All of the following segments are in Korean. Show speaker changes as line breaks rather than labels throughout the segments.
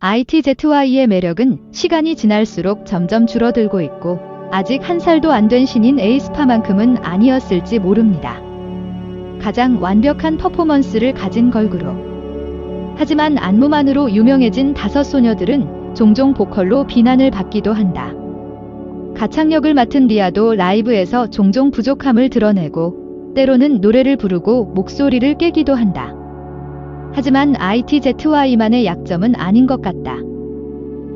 ITZY의 매력은 시간이 지날수록 점점 줄어들고 있고 아직 한 살도 안 된 신인 에이스파만큼은 아니었을지 모릅니다. 가장 완벽한 퍼포먼스를 가진 걸그룹. 하지만 안무만으로 유명해진 다섯 소녀들은 종종 보컬로 비난을 받기도 한다. 가창력을 맡은 리아도 라이브에서 종종 부족함을 드러내고 때로는 노래를 부르고 목소리를 깨기도 한다. 하지만 ITZY만의 약점은 아닌 것 같다.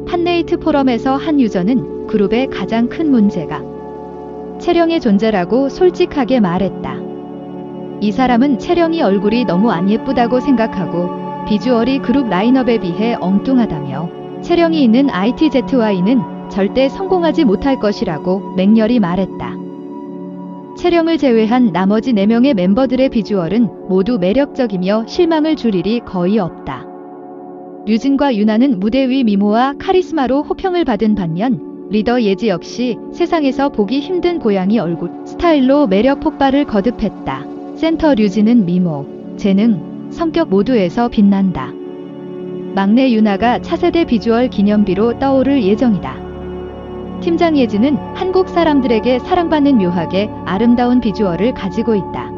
판네이트 포럼에서 한 유저는 그룹의 가장 큰 문제가 채령의 존재라고 솔직하게 말했다. 이 사람은 채령이 얼굴이 너무 안 예쁘다고 생각하고 비주얼이 그룹 라인업에 비해 엉뚱하다며 채령이 있는 ITZY는 절대 성공하지 못할 것이라고 맹렬히 말했다. 채령을 제외한 나머지 4명의 멤버들의 비주얼은 모두 매력적이며 실망을 줄 일이 거의 없다. 류진과 유나는 무대 위 미모와 카리스마로 호평을 받은 반면 리더 예지 역시 세상에서 보기 힘든 고양이 얼굴 스타일로 매력 폭발을 거듭했다. 센터 류진은 미모, 재능, 성격 모두에서 빛난다. 막내 유나가 차세대 비주얼 기념비로 떠오를 예정이다. 팀장 예지는 한국 사람들에게 사랑받는 묘하게 아름다운 비주얼을 가지고 있다.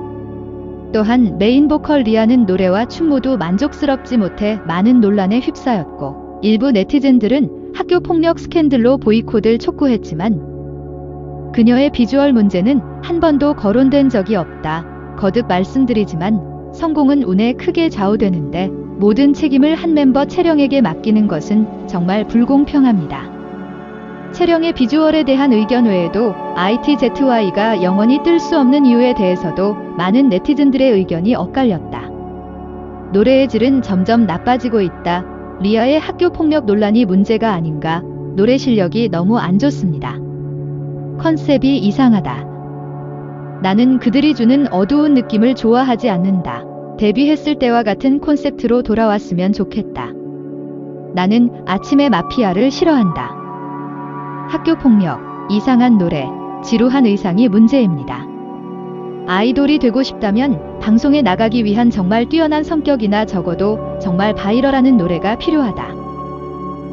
또한 메인 보컬 리아는 노래와 춤 모두 만족스럽지 못해 많은 논란에 휩싸였고 일부 네티즌들은 학교 폭력 스캔들로 보이콧을 촉구했지만 그녀의 비주얼 문제는 한 번도 거론된 적이 없다. 거듭 말씀드리지만 성공은 운에 크게 좌우되는데 모든 책임을 한 멤버 채령에게 맡기는 것은 정말 불공평합니다. 채령의 비주얼에 대한 의견 외에도 ITZY가 영원히 뜰 수 없는 이유에 대해서도 많은 네티즌들의 의견이 엇갈렸다. 노래의 질은 점점 나빠지고 있다. 리아의 학교 폭력 논란이 문제가 아닌가. 노래 실력이 너무 안 좋습니다. 컨셉이 이상하다. 나는 그들이 주는 어두운 느낌을 좋아하지 않는다. 데뷔했을 때와 같은 콘셉트로 돌아왔으면 좋겠다. 나는 아침의 마피아를 싫어한다. 학교 폭력, 이상한 노래, 지루한 의상이 문제입니다. 아이돌이 되고 싶다면 방송에 나가기 위한 정말 뛰어난 성격이나 적어도 정말 바이럴하는 노래가 필요하다.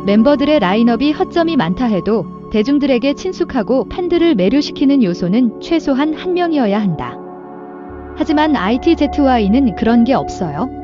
멤버들의 라인업이 허점이 많다 해도 대중들에게 친숙하고 팬들을 매료시키는 요소는 최소한 한 명이어야 한다. 하지만 ITZY는 그런 게 없어요.